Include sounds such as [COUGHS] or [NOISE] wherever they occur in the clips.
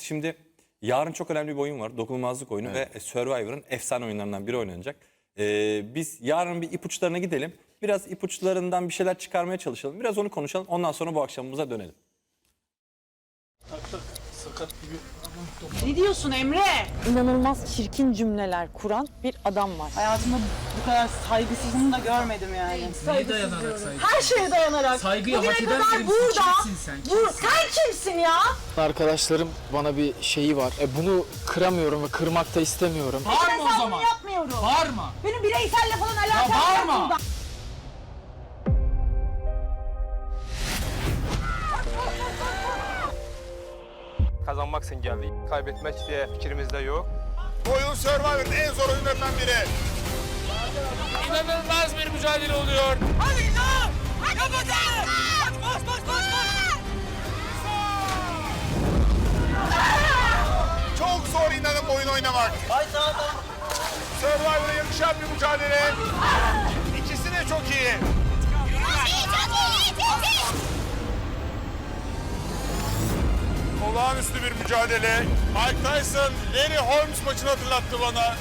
Şimdi yarın çok önemli bir oyun var. Dokunulmazlık oyunu ve Survivor'ın efsane oyunlarından biri oynanacak. Ee, biz yarın bir ipuçlarına gidelim. Biraz ipuçlarından bir şeyler çıkarmaya çalışalım. Biraz onu konuşalım. Ondan sonra bu akşamımıza dönelim. Ne diyorsun Emre? inanılmaz çirkin cümleler kuran bir adam var. Hayatımda bu kadar saygısızını da görmedim yani. Neye dayanarak saygı? Her şeye dayanarak. Saygıyı Bugüne hak eden kadar birisi. burada. Kimsin sen? Bu, sen kimsin ya? Arkadaşlarım bana bir şeyi var. E bunu kıramıyorum ve kırmak da istemiyorum. Bağırma o zaman. yapmıyorum. Bağırma. Benim bireyselle falan alakam yok bağırma. burada. Kazanmak için geldik. Kaybetmek diye fikrimiz de yok. Oyun Survivor'ın en zor oyunlarından biri. İnanılmaz bir mücadele oluyor. Çok zor inanın bu oyun oynamak. Survivor'a yakışan bir mücadele. İkisi de çok iyi. Olağanüstü bir mücadele. Mike Tyson, Larry Holmes maçını hatırlattı bana.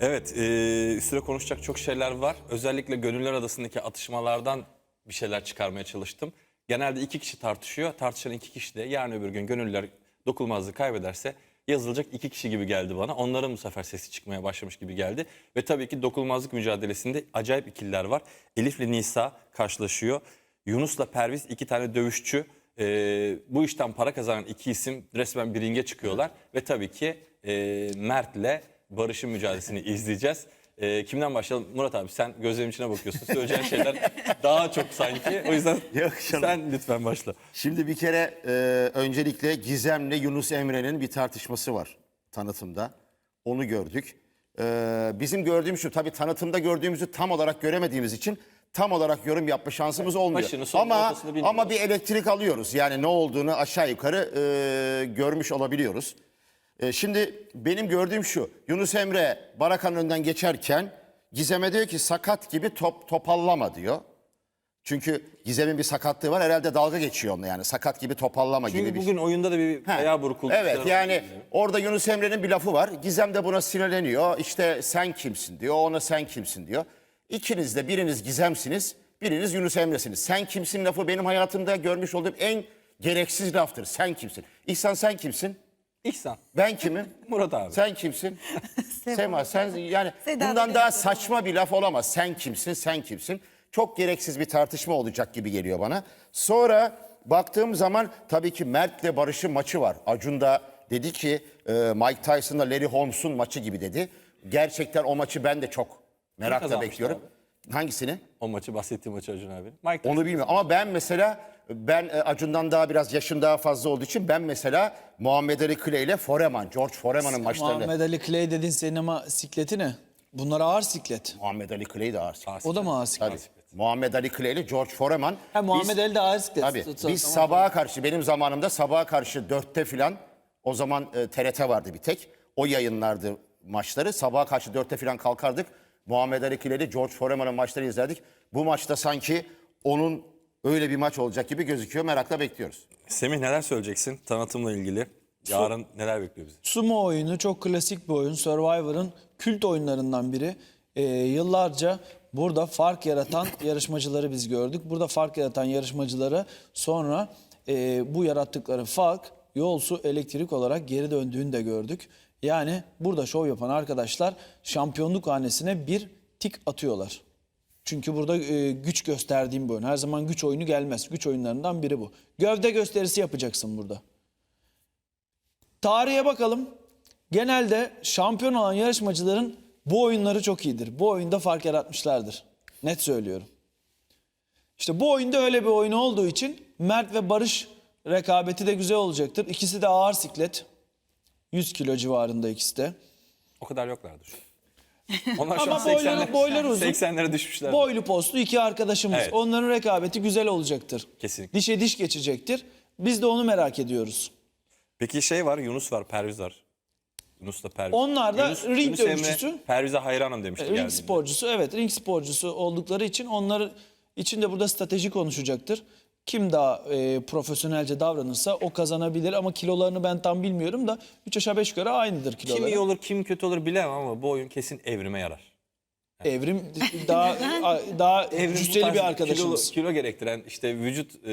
Evet, e, üstüne konuşacak çok şeyler var. Özellikle Gönüller Adası'ndaki atışmalardan bir şeyler çıkarmaya çalıştım. Genelde iki kişi tartışıyor. Tartışan iki kişi de yarın öbür gün Gönüller dokunulmazlığı kaybederse yazılacak iki kişi gibi geldi bana. Onların bu sefer sesi çıkmaya başlamış gibi geldi. Ve tabii ki dokunulmazlık mücadelesinde acayip ikililer var. Elif'le Nisa karşılaşıyor. Yunus'la Perviz iki tane dövüşçü. E, bu işten para kazanan iki isim resmen bir ringe çıkıyorlar. Ve tabii ki e, Mert'le Barış'ın mücadelesini [LAUGHS] izleyeceğiz. Ee, kimden başlayalım? Murat abi sen gözlerimin içine bakıyorsun. Söyleyeceğin şeyler daha çok sanki. O yüzden [LAUGHS] Yok canım. sen lütfen başla. Şimdi bir kere e, öncelikle Gizem'le Yunus Emre'nin bir tartışması var tanıtımda. Onu gördük. E, bizim gördüğümüz şu tabii tanıtımda gördüğümüzü tam olarak göremediğimiz için tam olarak yorum yapma şansımız olmuyor. Başını, sonunu, ama ama bir elektrik alıyoruz. Yani ne olduğunu aşağı yukarı e, görmüş olabiliyoruz. E, şimdi benim gördüğüm şu. Yunus Emre Barakan'ın önden geçerken Gizem'e diyor ki sakat gibi top topallama diyor. Çünkü Gizem'in bir sakatlığı var. Herhalde dalga geçiyor onunla yani. Sakat gibi topallama gibi Çünkü bir bugün oyunda da bir Ha, ayağı burkuldu. Evet yani orada Yunus Emre'nin bir lafı var. Gizem de buna sinirleniyor. İşte sen kimsin diyor. Ona sen kimsin diyor. İkiniz de biriniz Gizem'siniz. Biriniz Yunus Emre'siniz. Sen kimsin lafı benim hayatımda görmüş olduğum en gereksiz laftır. Sen kimsin? İhsan sen kimsin? İhsan, Ben kimim? [LAUGHS] Murat abi. Sen kimsin? [LAUGHS] Sema sen yani bundan daha saçma bir laf olamaz. Sen kimsin? Sen kimsin? Çok gereksiz bir tartışma olacak gibi geliyor bana. Sonra baktığım zaman tabii ki Mert'le Barış'ın maçı var. Acun da dedi ki e, Mike Tyson'la Larry Holmes'un maçı gibi dedi. Gerçekten o maçı ben de çok merakla kazanmıştı bekliyorum. Hangisini? O maçı bahsettiğim maçı Acun abi. Mike Onu bilmiyorum ama ben mesela ben e, Acun'dan daha biraz yaşım daha fazla olduğu için ben mesela Muhammed Ali Clay ile Foreman, George Foreman'ın maçlarını Muhammed Ali Clay dediğin senin ama sikleti ne? Bunlar ağır siklet. Muhammed Ali Clay de ağır siklet. O da mı ağır siklet? Tabii. Muhammed Ali Clay ile George Foreman. Ha Muhammed biz, Ali de ağır siklet. Tabii. Tamam. Biz sabaha karşı benim zamanımda sabaha karşı dörtte filan o zaman e, TRT vardı bir tek. O yayınlardı maçları. Sabaha karşı dörtte filan kalkardık. Muhammed Ali ile George Foreman'ın maçları izlerdik. Bu maçta sanki onun öyle bir maç olacak gibi gözüküyor. Merakla bekliyoruz. Semih neler söyleyeceksin tanıtımla ilgili? Yarın neler bekliyor bizi? Sumo oyunu çok klasik bir oyun. Survivor'ın kült oyunlarından biri. Ee, yıllarca burada fark yaratan [COUGHS] yarışmacıları biz gördük. Burada fark yaratan yarışmacıları sonra e, bu yarattıkları fark yol su elektrik olarak geri döndüğünü de gördük. Yani burada şov yapan arkadaşlar şampiyonluk hanesine bir tik atıyorlar. Çünkü burada e, güç gösterdiğim bir oyun. Her zaman güç oyunu gelmez. Güç oyunlarından biri bu. Gövde gösterisi yapacaksın burada. Tarihe bakalım. Genelde şampiyon olan yarışmacıların bu oyunları çok iyidir. Bu oyunda fark yaratmışlardır. Net söylüyorum. İşte bu oyunda öyle bir oyun olduğu için Mert ve Barış rekabeti de güzel olacaktır. İkisi de ağır siklet. 100 kilo civarında ikisi de. O kadar yoklardır. [LAUGHS] Onlar şu Ama an boyları- 80'lere, boyları uzun. 80'lere düşmüşler. Boylu postlu iki arkadaşımız. Evet. Onların rekabeti güzel olacaktır. Kesinlikle. Dişe diş geçecektir. Biz de onu merak ediyoruz. Peki şey var, Yunus var, Perviz var. Yunus'la Perviz. Onlar da ring Emre, dövüşçüsü. Perviz'e hayranım demişti Ring geldiğinde. sporcusu evet ring sporcusu oldukları için onlar için de burada strateji konuşacaktır. Kim daha e, profesyonelce davranırsa o kazanabilir ama kilolarını ben tam bilmiyorum da 3 aşağı 5 yukarı aynıdır kiloları. Kim iyi olur kim kötü olur bilemem ama bu oyun kesin evrime yarar. Evrim [LAUGHS] daha daha Evrim cüsseli bir arkadaşımız. Kilo, kilo gerektiren işte vücut e,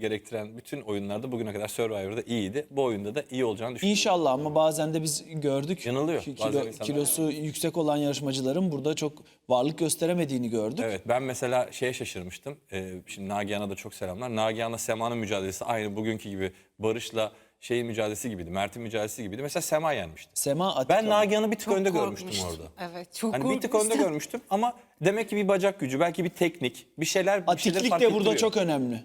gerektiren bütün oyunlarda bugüne kadar Survivor'da iyiydi. Bu oyunda da iyi olacağını düşünüyorum. İnşallah ama bazen de biz gördük. Yanılıyor. ki Kilo, insanlar kilosu yüksek olan yarışmacıların burada çok varlık gösteremediğini gördük. Evet ben mesela şeye şaşırmıştım. Ee, şimdi Nagihan'a da çok selamlar. Nagihan'la Sema'nın mücadelesi aynı bugünkü gibi Barış'la şeyin mücadelesi gibiydi. Mert'in mücadelesi gibiydi. Mesela Sema yenmişti. Sema Atik Ben. Nagihan'ı bir tık önde görmüştüm orada. Evet çok Hani bir tık önde korkmuştum. görmüştüm ama demek ki bir bacak gücü, belki bir teknik, bir şeyler bir şeyleri Atiklik fark de burada ettiriyor. çok önemli.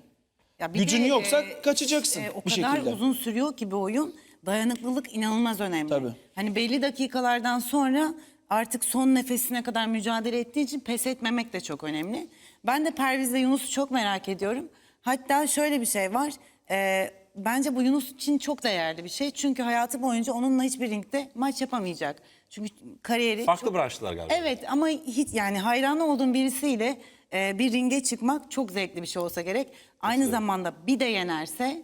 Ya bir Gücün de, yoksa e, kaçacaksın e, o bir kadar şekilde. uzun sürüyor ki bir oyun. Dayanıklılık inanılmaz önemli. Tabii. Hani belli dakikalardan sonra artık son nefesine kadar mücadele ettiği için pes etmemek de çok önemli. Ben de Perviz'le Yunus'u çok merak ediyorum. Hatta şöyle bir şey var. e, bence bu Yunus için çok değerli bir şey. Çünkü hayatı boyunca onunla hiçbir ringde maç yapamayacak. Çünkü kariyeri Farklı çok... branşlar galiba. Evet ama hiç yani hayran olduğum birisiyle e, bir ringe çıkmak çok zevkli bir şey olsa gerek. Aynı zamanda bir de yenerse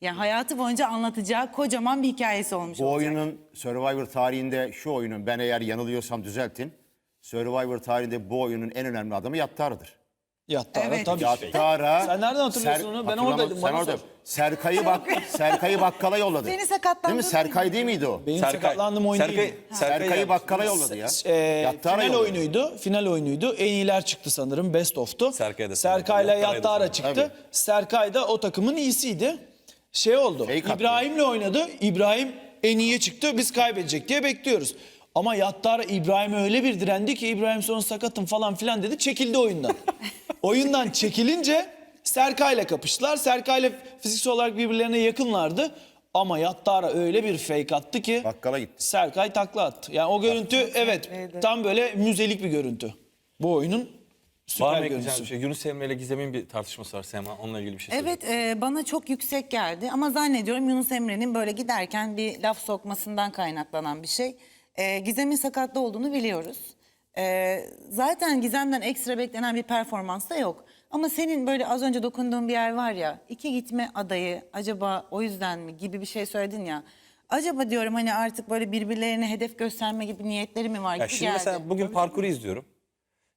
ya hayatı boyunca anlatacağı kocaman bir hikayesi olmuş Bu olacak. oyunun Survivor tarihinde şu oyunun ben eğer yanılıyorsam düzeltin. Survivor tarihinde bu oyunun en önemli adamı Yattara'dır. Yattara Evet. tabii. Yattara. Sen nereden hatırlıyorsun onu? Ben hatırlamam- oradaydım, Sen bana orada. sor. Serkay'ı bak [LAUGHS] Serkay'ı bakkala yolladı. Beni sakatlandırdın Değil mi? Serkay değil miydi o? Benim Serkay- sakatlandığım oyun Serkay- değil. Serkay'ı bakkala yolladı ya. Ee, Yattara final yolladı. oyunuydu. Final oyunuydu. En iyiler çıktı sanırım. Best of'tu. Serkay'a da Serkay'la Yattara da Yattara sanırım. çıktı. Tabii. Serkay da o takımın iyisiydi. Şey oldu. Fake attı. İbrahim'le oynadı. İbrahim en iyiye çıktı. Biz kaybedecek diye bekliyoruz. Ama Yattara İbrahim'e öyle bir direndi ki İbrahim sonra sakatım falan filan dedi. Çekildi oyundan. [LAUGHS] oyundan çekilince Serkay'la kapıştılar. Serkay'la fiziksel olarak birbirlerine yakınlardı. Ama Yattara öyle bir fake attı ki Bakkala gitti. Serkay takla attı. Yani o görüntü evet tam böyle müzelik bir görüntü. Bu oyunun Var süper mı ekleyeceğim görüntüsü. bir şey? Yunus Emre ile Gizem'in bir tartışması var Sema. Onunla ilgili bir şey söyleyeyim. Evet e, bana çok yüksek geldi ama zannediyorum Yunus Emre'nin böyle giderken bir laf sokmasından kaynaklanan bir şey. E, Gizem'in sakatlı olduğunu biliyoruz. E, zaten Gizem'den ekstra beklenen bir performans da yok. Ama senin böyle az önce dokunduğun bir yer var ya iki gitme adayı acaba o yüzden mi gibi bir şey söyledin ya. Acaba diyorum hani artık böyle birbirlerine hedef gösterme gibi niyetleri mi var Ya gibi şimdi geldi. mesela bugün parkuru izliyorum.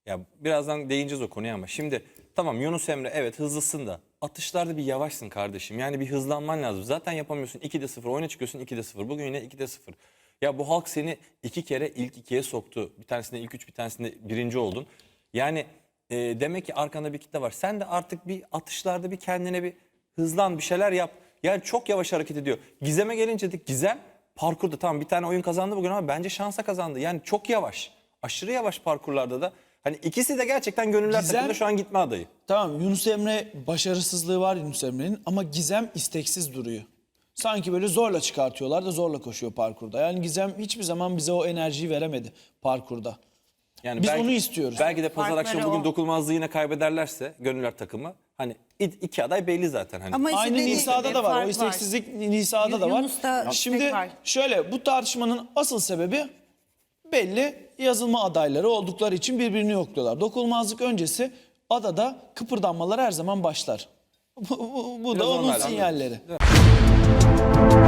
Ya birazdan değineceğiz o konuya ama şimdi tamam Yunus Emre evet hızlısın da atışlarda bir yavaşsın kardeşim. Yani bir hızlanman lazım. Zaten yapamıyorsun 2'de 0 oyuna çıkıyorsun 2'de 0. Bugün yine 2'de 0. Ya bu halk seni iki kere ilk ikiye soktu. Bir tanesinde ilk üç bir tanesinde birinci oldun. Yani e, demek ki arkanda bir kitle var. Sen de artık bir atışlarda bir kendine bir hızlan bir şeyler yap. Yani çok yavaş hareket ediyor. Gizem'e gelince de Gizem parkurda tamam bir tane oyun kazandı bugün ama bence şansa kazandı. Yani çok yavaş. Aşırı yavaş parkurlarda da. Hani ikisi de gerçekten gönüller Gizem- takımda şu an gitme adayı. Tamam Yunus Emre başarısızlığı var Yunus Emre'nin ama Gizem isteksiz duruyor. Sanki böyle zorla çıkartıyorlar da zorla koşuyor parkurda. Yani Gizem hiçbir zaman bize o enerjiyi veremedi parkurda. Yani Biz onu istiyoruz. Belki de pazar Farkları akşamı bugün o. dokunulmazlığı yine kaybederlerse gönüller takımı hani iki aday belli zaten hani. Ama işte Aynı dediğim Nisa'da gibi da var. O isteksizlik Nisa'da da var. Yunus'ta istek Şimdi var. şöyle bu tartışmanın asıl sebebi belli yazılma adayları oldukları için birbirini yokluyorlar. Dokunulmazlık öncesi adada kıpırdanmalar her zaman başlar. Bu, bu- bu da onun onlar, sinyalleri. Bye.